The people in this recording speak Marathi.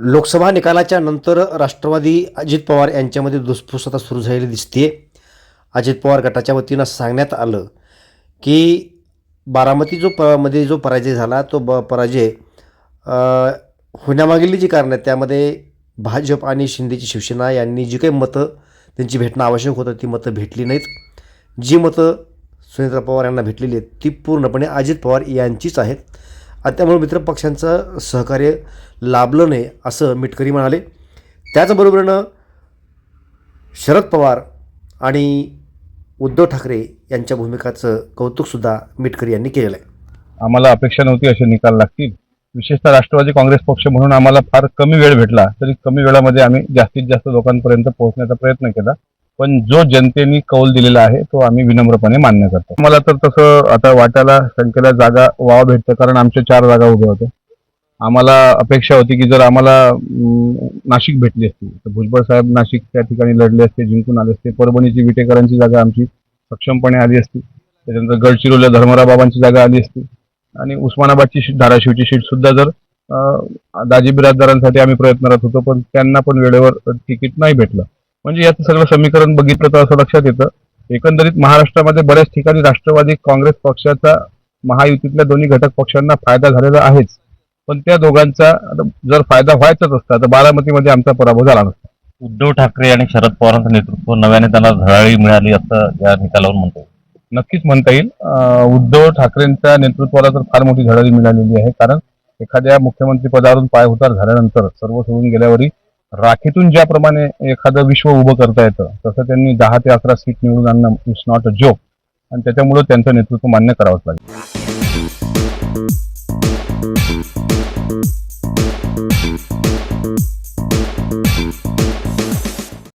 लोकसभा निकालाच्या नंतर राष्ट्रवादी अजित पवार यांच्यामध्ये धुसफूस आता सुरू झालेली दिसते अजित पवार गटाच्या वतीनं सांगण्यात आलं की बारामती जो प मध्ये जो पराजय झाला तो ब पराजय अ, होण्यामागील जी कारणं आहेत त्यामध्ये भाजप आणि शिंदेची शिवसेना यांनी जी काही मतं त्यांची भेटणं आवश्यक होतं ती मतं भेटली नाहीत. जी मतं सुनेत्रा पवार यांना भेटलेली आहेत ती पूर्णपणे अजित पवार यांचीच आहेत. आणि त्यामुळे मित्रपक्षांचं सहकार्य लाभलं नाही असं मिटकरी म्हणाले. त्याचबरोबरीनं शरद पवार आणि उद्धव ठाकरे यांच्या भूमिकाचं कौतुकसुद्धा मिटकरी यांनी केलेलं आहे. आम्हाला अपेक्षा नव्हती असे निकाल लागतील. विशेषतः राष्ट्रवादी काँग्रेस पक्ष म्हणून आम्हाला फार कमी वेळ भेटला तरी कमी वेळामध्ये आम्ही जास्तीत जास्त लोकांपर्यंत पोहोचण्याचा प्रयत्न केला. पण जो जनतेने कौल दिलेला आहे तो आम्ही विनम्रपणे मान्य करतो. मला तर तसं आता वाट्याला संख्येला जागा वाव भेटतं कारण आमच्या चार जागा उभ्या होत्या. आम्हाला अपेक्षा होती की जर आम्हाला नाशिक भेटली असती तर भुजबळ साहेब नाशिक त्या ठिकाणी लढले असते जिंकून आले असते. परभणीची विटेकरांची जागा आमची सक्षमपणे आली असती. त्याच्यानंतर गडचिरोलीला धर्मराव बाबांची जागा आली असती. आणि उस्मानाबादची शीट धाराशिवची शीट सुद्धा जर दाजी बिराजदारांसाठी आम्ही प्रयत्नरत होतो पण त्यांना पण वेळेवर तिकीट नाही भेटलं. म्हणजे याचं सगळं समीकरण बघितलं तर असं लक्षात येतं. एकंदरीत महाराष्ट्रामध्ये बऱ्याच ठिकाणी राष्ट्रवादी काँग्रेस पक्षाचा महायुतीतल्या दोन्ही घटक पक्षांना फायदा झालेला आहेच. पण त्या दोघांचा जर फायदा व्हायचाच असता तर बारामतीमध्ये आमचा पराभव झाला नसता. उद्धव ठाकरे आणि शरद पवारांचं नेतृत्व नव्याने त्यांना झळाळी मिळाली असं या निकालावर म्हणतो नक्कीच म्हणता येईल. उद्धव ठाकरेंच्या नेतृत्वाला तर फार मोठी झळाळी मिळालेली आहे. कारण एखाद्या मुख्यमंत्री पदावरून पायउतार झाल्यानंतर सर्व सोडून गेल्यावरही राखीतून ज्याप्रमाणे एखादं विश्व उभं करता येतं तसं त्यांनी दहा ते अकरा सीट निवडून आणणं इट्स नॉट अ जोक आणि त्याच्यामुळे त्यांचं नेतृत्व मान्य करावंच लागेल.